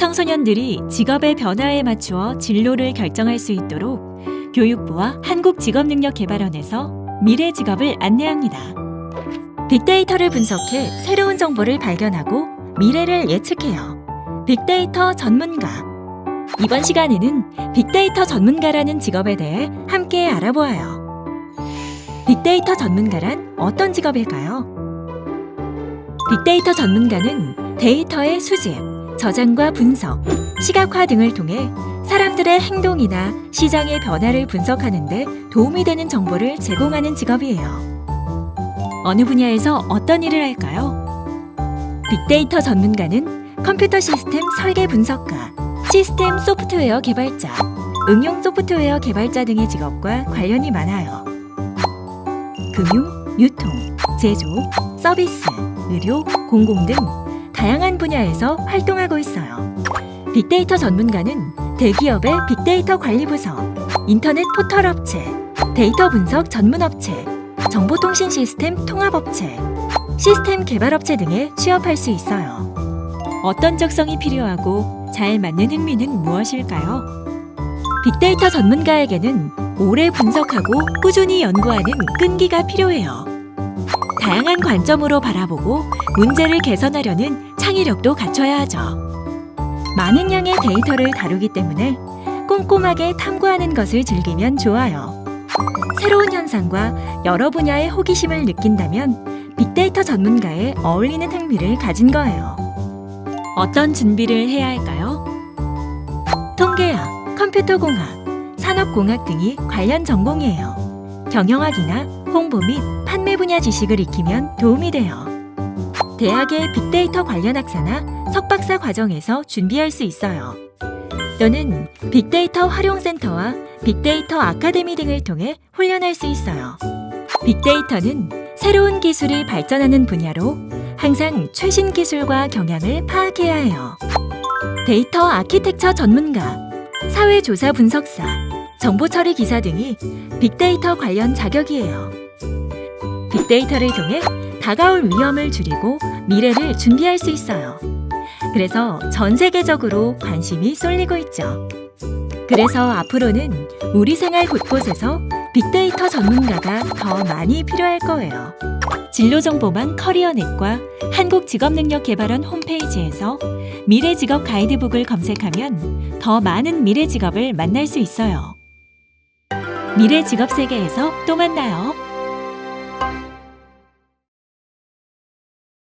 청소년들이 직업의 변화에 맞추어 진로를 결정할 수 있도록 교육부와 한국직업능력개발원에서 미래 직업을 안내합니다. 빅데이터를 분석해 새로운 정보를 발견하고 미래를 예측해요. 빅데이터 전문가. 이번 시간에는 빅데이터 전문가라는 직업에 대해 함께 알아보아요. 빅데이터 전문가란 어떤 직업일까요? 빅데이터 전문가는 데이터의 수집, 저장과 분석, 시각화 등을 통해 사람들의 행동이나 시장의 변화를 분석하는 데 도움이 되는 정보를 제공하는 직업이에요. 어느 분야에서 어떤 일을 할까요? 빅데이터 전문가는 컴퓨터 시스템 설계 분석가, 시스템 소프트웨어 개발자, 응용 소프트웨어 개발자 등의 직업과 관련이 많아요. 금융, 유통, 제조, 서비스, 의료, 공공 등 다양한 분야에서 활동하고 있어요. 빅데이터 전문가는 대기업의 빅데이터 관리 부서, 인터넷 포털 업체, 데이터 분석 전문 업체, 정보통신 시스템 통합 업체, 시스템 개발 업체 등에 취업할 수 있어요. 어떤 적성이 필요하고 잘 맞는 흥미는 무엇일까요? 빅데이터 전문가에게는 오래 분석하고 꾸준히 연구하는 끈기가 필요해요. 다양한 관점으로 바라보고 문제를 개선하려는 창의력도 갖춰야 하죠. 많은 양의 데이터를 다루기 때문에 꼼꼼하게 탐구하는 것을 즐기면 좋아요. 새로운 현상과 여러 분야의 호기심을 느낀다면 빅데이터 전문가에 어울리는 흥미를 가진 거예요. 어떤 준비를 해야 할까요? 통계학, 컴퓨터공학, 산업공학 등이 관련 전공이에요. 경영학이나 홍보 및 판매 분야 지식을 익히면 도움이 돼요. 대학의 빅데이터 관련 학사나 석박사 과정에서 준비할 수 있어요. 또는 빅데이터 활용센터와 빅데이터 아카데미 등을 통해 훈련할 수 있어요. 빅데이터는 새로운 기술이 발전하는 분야로 항상 최신 기술과 경향을 파악해야 해요. 데이터 아키텍처 전문가, 사회조사 분석사, 정보처리 기사 등이 빅데이터 관련 자격이에요. 빅데이터를 통해 다가올 위험을 줄이고 미래를 준비할 수 있어요. 그래서 전 세계적으로 관심이 쏠리고 있죠. 그래서 앞으로는 우리 생활 곳곳에서 빅데이터 전문가가 더 많이 필요할 거예요. 진로 정보만 커리어넷과 한국직업능력개발원 홈페이지에서 미래 직업 가이드북을 검색하면 더 많은 미래 직업을 만날 수 있어요. 미래 직업 세계에서 또 만나요.